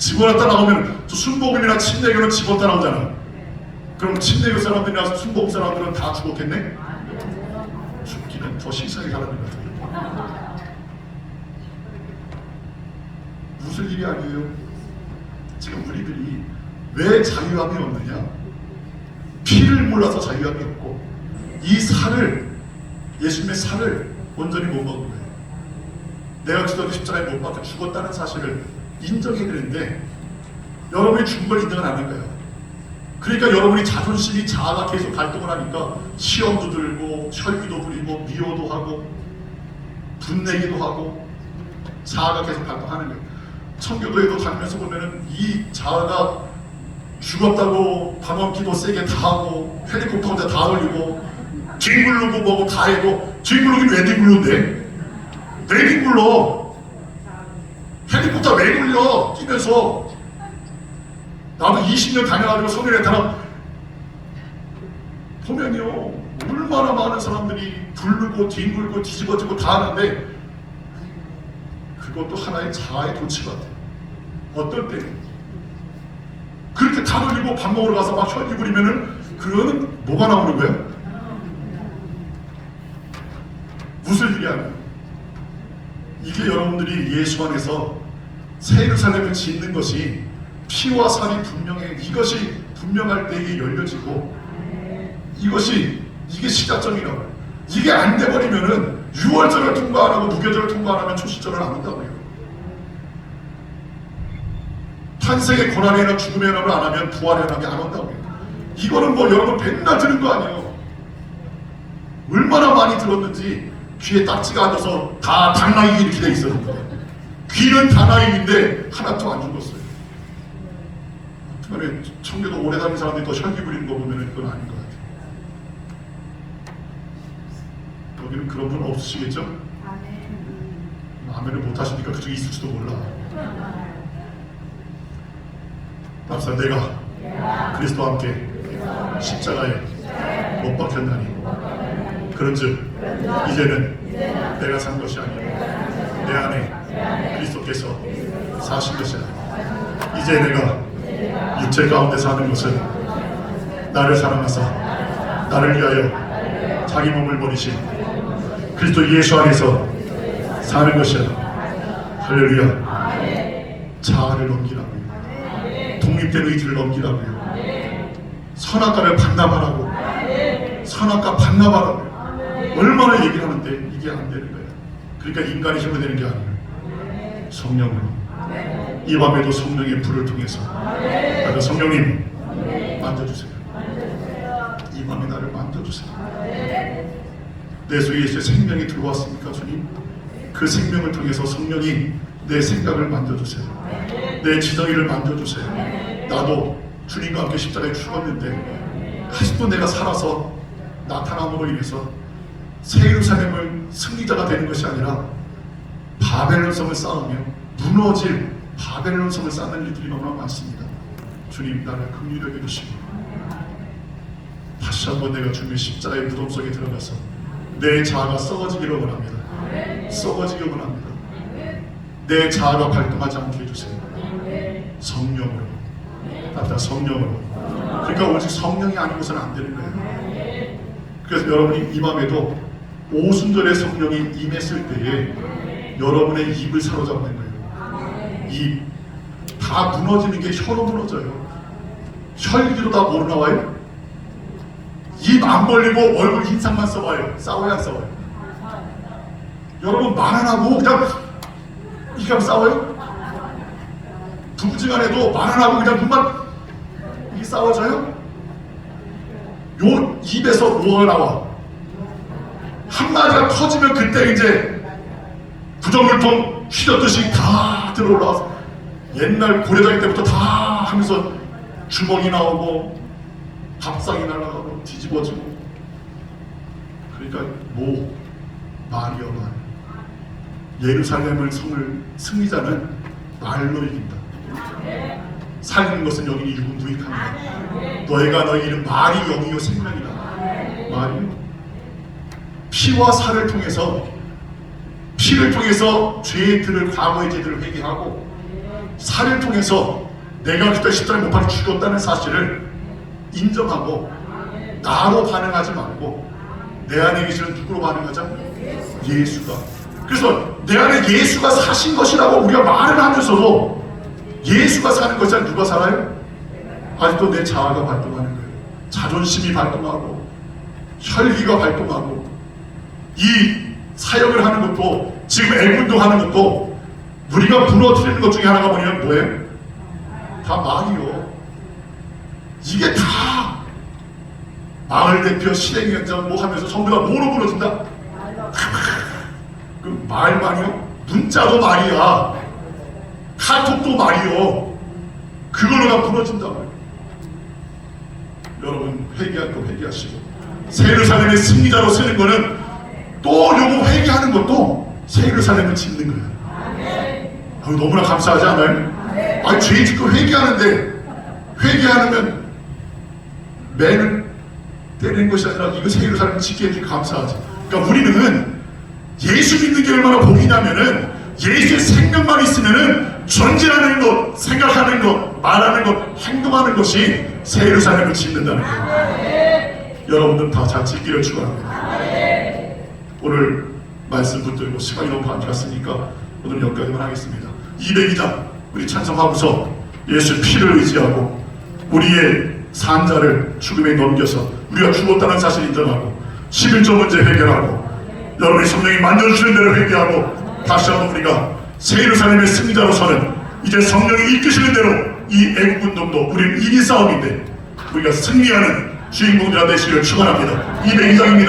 집어넣다 나오면 또 순복음이나 침례교는 집었다 나오잖아. 그럼 침례교 사람들이나 순복음 사람들은 다 죽었겠네? 죽기는 더 신선하게 가는 것 같아요. 무슨 일이 아니에요? 지금 우리들이 왜 자유함이 없느냐? 피를 몰라서 자유함이 없고 이 살을 예수님의 살을 온전히 못 먹은 거예요. 내가 기도하기 십자가에 못 박혀 죽었다는 사실을 인정해야 되는데 여러분이 죽은 걸 인정을 안 할까요? 그러니까 여러분이 자존심이 자아가 계속 발동을 하니까 시험도 들고 혈기도 부리고 미워도 하고 분내기도 하고 자아가 계속 발동하는 거예요. 청교도에도 다니면서 보면은 이 자아가 죽었다고 방언기도 세게 다 하고 헬리콥터 혼자 다 돌리고 뒹굴르고 뭐고 다 해도 뒹굴르긴 왜 뒹굴르는데? 왜 뒹굴러? 헬리콥터 왜 굴려? 뛰면서 나도 20년 다녀가지고 성인의 사람 보면요 얼마나 많은 사람들이 굴르고 뒹굴고 뒤집어지고 다 하는데 그것도 하나의 자아의 도취 같아요 어떨 때 그렇게 다 돌리고 밥 먹으러 가서 막 혈기 부리면은 그거는 뭐가 나오는 거예요? 무슨 일이 아니에요 이게 여러분들이 예수 안에서 새 예루살렘을 짓는 것이 피와 살이 분명해. 이것이 분명할 때 이게 열려지고 이것이 이게 시작점이라고 이게 안 돼버리면은 6월절을 통과 안 하고 무교절을 통과 안 하면 초시절을 안 한다고요. 탄생의 고난이나 죽음의 연합을 안 하면 부활의 연합이 안 온다고요. 이거는 뭐 여러분 맨날 들은 거 아니에요. 얼마나 많이 들었는지 귀에 딱지가 앉아서 다 당나귀 이렇게 돼 있었는데 귀는 당나귀인데 하나도 안 죽었어요. 특별히 청교도 오래 다닌 사람들이 더 혈기 부리는 거 보면 그건 아닌 것 같아요. 여기는 그런 분 없으시겠죠? 아멘을 못 하시니까 그쪽에 있을지도 몰라. 남사 내가 그리스도와 함께 십자가에 못 박혔나니. 그런즉 이제는 내가 산 것이 아니라 내 안에 그리스도께서 사신 것이라. 이제 내가 육체 가운데 사는 것은 나를 사랑하사 나를 위하여 자기 몸을 버리신 그리스도 예수 안에서 사는 것이라. 할렐루야. 자아를 넘기라고요 독립된 의지를 넘기라고요 선악과를 반납하라고. 선악과 반납하라고요 얼마나 얘기를 하는데 이게 안 되는 거예요 그러니까 인간의 힘으로 되는 게 아니에요. 성령으로 이 밤에도 성령의 불을 통해서 나도 성령님 만져주세요. 이 밤에 나를 만져주세요. 내 속에 이제 생명이 들어왔습니까 주님 그 생명을 통해서 성령이 내 생각을 만져주세요. 내 지정이를 만져주세요. 나도 주님과 함께 십자가에 죽었는데 아직도 내가 살아서 나타남으로 인해서 새 예루살렘을 승리자가 되는 것이 아니라 바벨론 성을 쌓으며 무너질 바벨론 성을 쌓는 일들이 너무나 많습니다. 주님 나를 긍휼하게 해주시고 다시 한번 내가 주님의 십자가의 무덤 속에 들어가서 내 자아가 썩어지기를 원합니다. 썩어지기를 원합니다. 내 자아가 발동하지 않게 해주세요. 성령으로 나타 성령으로 그러니까 오직 성령이 아니고서는 안 되는 거예요. 그래서 여러분이 이 밤에도 오순절의 성령이 임했을 때에 여러분의 입을 사로잡는 거예요. 입. 다 무너지는 게 혀로 무너져요. 혈기로 다 뭐로 나와요? 입 안 벌리고 얼굴 인상만 써봐요. 싸워야 안 싸워요? 여러분 말 안 하고 그냥 이렇게 하면 싸워요? 부부지간에도 말 안 하고 그냥 눈만 이게 싸워져요? 요 입에서 뭐가 나와? 한마디가 터지면 그때 이제 부정물통 휘젓듯이 다 들어올라와서 옛날 고려장 때부터 다 하면서 주먹이 나오고 밥상이 날아가고 뒤집어지고. 그러니까 뭐 말이여 말 예루살렘을 성을 승리자는 말로 이긴다. 살리는 것은 여기니 유분부익합니다. 너희가 너희 이름 말이 영이요 생명이다. 말이요 피와 살을 통해서 피를 통해서 죄의 들을 과거의 죄들을 회개하고 살을 통해서 내가 그때 십자가에 못 박혀 죽었다는 사실을 인정하고 나로 반응하지 말고 내 안에 계시는 누구로 반응하자? 예수가. 그래서 내 안에 예수가 사신 것이라고 우리가 말을 하면서도 예수가 사는 것이 아니라 누가 살아요? 아직도 내 자아가 발동하는 거예요. 자존심이 발동하고 혈기가 발동하고 이 사역을 하는 것도 지금 애군동하는 것도 우리가 부러뜨리는 것 중에 하나가 뭐냐면 뭐예요? 다 말이요. 이게 다 마을 대표 실행위원장 뭐 하면서 전부 다 뭐로 부러진다? 그 말만이요? 문자도 말이야. 카톡도 말이요. 그걸로 다 부러진다 말이야. 여러분 회개할 거 회개하시고 세르살렘의 승리자로 쓰는 거는 또 요거 회개하는 것도 세르살렘을 짓는 거예요. 아유, 너무나 감사하지 않아요? 아니 죄 짓고 회개하는데 회개하면 매를 때리는 것이 아니라 이거 세르살렘을 짓게 해주니 감사하지. 그러니까 우리는 예수 믿는 게 얼마나 복이냐면은 예수의 생명만 있으면은 존재하는 것, 생각하는 것, 말하는 것, 행동하는 것이 새 예루살렘을 짓는다는 거예요. 여러분들 다잘 짓기를 축원합니다. 오늘 말씀 붙들고 시간이 너무 많이 갔으니까 오늘 여기까지만 하겠습니다. 202장 우리 찬성하고서 예수 피를 의지하고 우리의 산자를 죽음에 넘겨서 우리가 죽었다는 사실 인정하고 11조 문제 해결하고 여러분의 성령이 만져주시는 대로 회개하고 다시 한번 우리가 새 예루살렘의 승리자로서는 이제 성령이 이끄시는 대로 이 애국운동도 우리는 이기 싸움인데 우리가 승리하는 주인공들아 되시기를 축원합니다. 202장입니다.